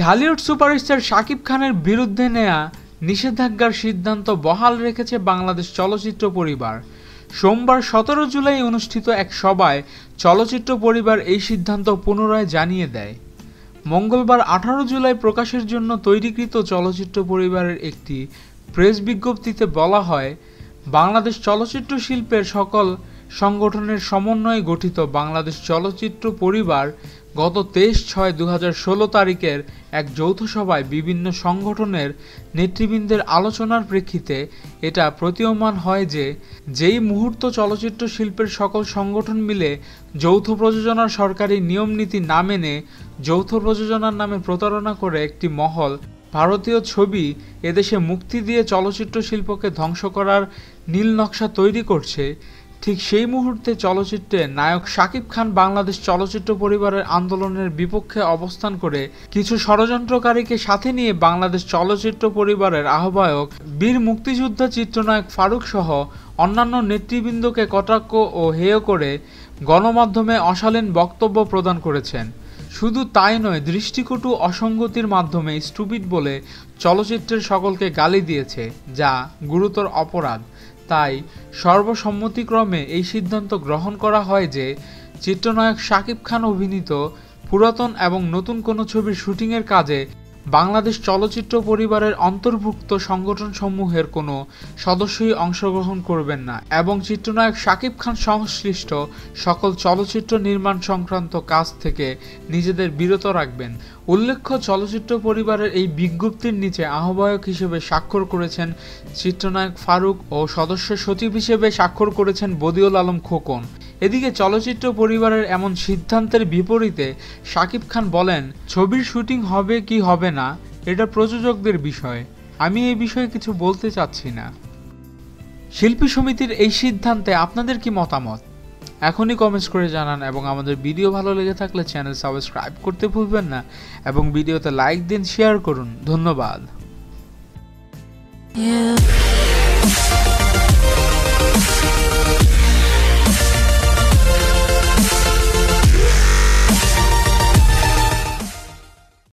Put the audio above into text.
Dhallywood superstar Shakib খানের বিরুদ্ধে নেয়া নিষেধাজ্ঞার সিদ্ধান্ত বহাল রেখেছে বাংলাদেশ চলচ্চিত্র পরিবার। সোমবার সতেরো জুলাই অনুষ্ঠিত এক সভায় চলচ্চিত্র পরিবার এই সিদ্ধান্ত পুনরায় জানিয়ে দেয়। মঙ্গলবার আঠারো জুলাই প্রকাশের জন্য তৈরিকৃত চলচ্চিত্র পরিবারের একটি প্রেস বিজ্ঞপ্তিতে বলা হয়, বাংলাদেশ চলচ্চিত্র শিল্পের সকল সংগঠনের সমন্বয়ে গঠিত বাংলাদেশ চলচ্চিত্র পরিবার গত তেইশ ছয় দু তারিখের এক যৌথ সভায় বিভিন্ন সংগঠনের নেতৃবৃন্দের আলোচনার প্রেক্ষিতে এটা প্রতীয়মান হয় যে, যেই মুহূর্ত চলচ্চিত্র শিল্পের সকল সংগঠন মিলে যৌথ প্রযোজনার সরকারি নিয়মনীতি না মেনে যৌথ প্রযোজনার নামে প্রতারণা করে একটি মহল ভারতীয় ছবি এদেশে মুক্তি দিয়ে চলচ্চিত্র শিল্পকে ধ্বংস করার নীল নকশা তৈরি করছে। ঠিক সেই মুহূর্তে চলচ্চিত্রে নায়ক শাকিব খান বাংলাদেশ চলচ্চিত্র পরিবারের আন্দোলনের বিপক্ষে অবস্থান করে কিছু ষড়যন্ত্রকারীকে সাথে নিয়ে বাংলাদেশ চলচ্চিত্র পরিবারের আহ্বায়ক, বীর মুক্তিযোদ্ধা চিত্রনায়ক ফারুক সহ অন্যান্য নেতৃবৃন্দকে কটাক্ষ ও হেয় করে গণমাধ্যমে অশালীন বক্তব্য প্রদান করেছেন। শুধু তাই নয়, দৃষ্টিকটু অসঙ্গতির মাধ্যমে স্টুপিড বলে চলচ্চিত্রের সকলকে গালি দিয়েছে, যা গুরুতর অপরাধ। তাই সর্বসম্মতিক্রমে এই সিদ্ধান্ত গ্রহণ করা হয় যে চিত্রনায়ক শাকিব খান অভিনীত পুরাতন এবং নতুন কোনো ছবির শুটিংয়ের কাজে বাংলাদেশ চলচ্চিত্র পরিবারের অন্তর্ভুক্ত সংগঠনসমূহের কোনো সদস্যই অংশগ্রহণ করবেন না এবং চিত্রনায়ক শাকিব খান সংশ্লিষ্ট সকল চলচ্চিত্র নির্মাণ সংক্রান্ত কাজ থেকে নিজেদের বিরত রাখবেন। উল্লেখ্য, চলচ্চিত্র পরিবারের এই বিজ্ঞপ্তির নিচে আহ্বায়ক হিসেবে স্বাক্ষর করেছেন চিত্রনায়ক ফারুক ও সদস্য সচিব হিসেবে স্বাক্ষর করেছেন বদিউল আলম খোকন। এদিকে চলচ্চিত্র পরিবারের এমন সিদ্ধান্তের বিপরীতে শাকিব খান বলেন, ছবির শুটিং হবে কি হবে না, এটা প্রযোজকদের বিষয়। আমি এই বিষয়ে কিছু বলতে চাচ্ছি না। শিল্পী সমিতির এই সিদ্ধান্তে আপনাদের কি মতামত? এখনই কমেন্টস করে জানান এবং আমাদের ভিডিও ভালো লেগে থাকলে চ্যানেল সাবস্ক্রাইব করতে ভুলবেন না এবং ভিডিওতে লাইক দিন শেয়ার করুন। ধন্যবাদ.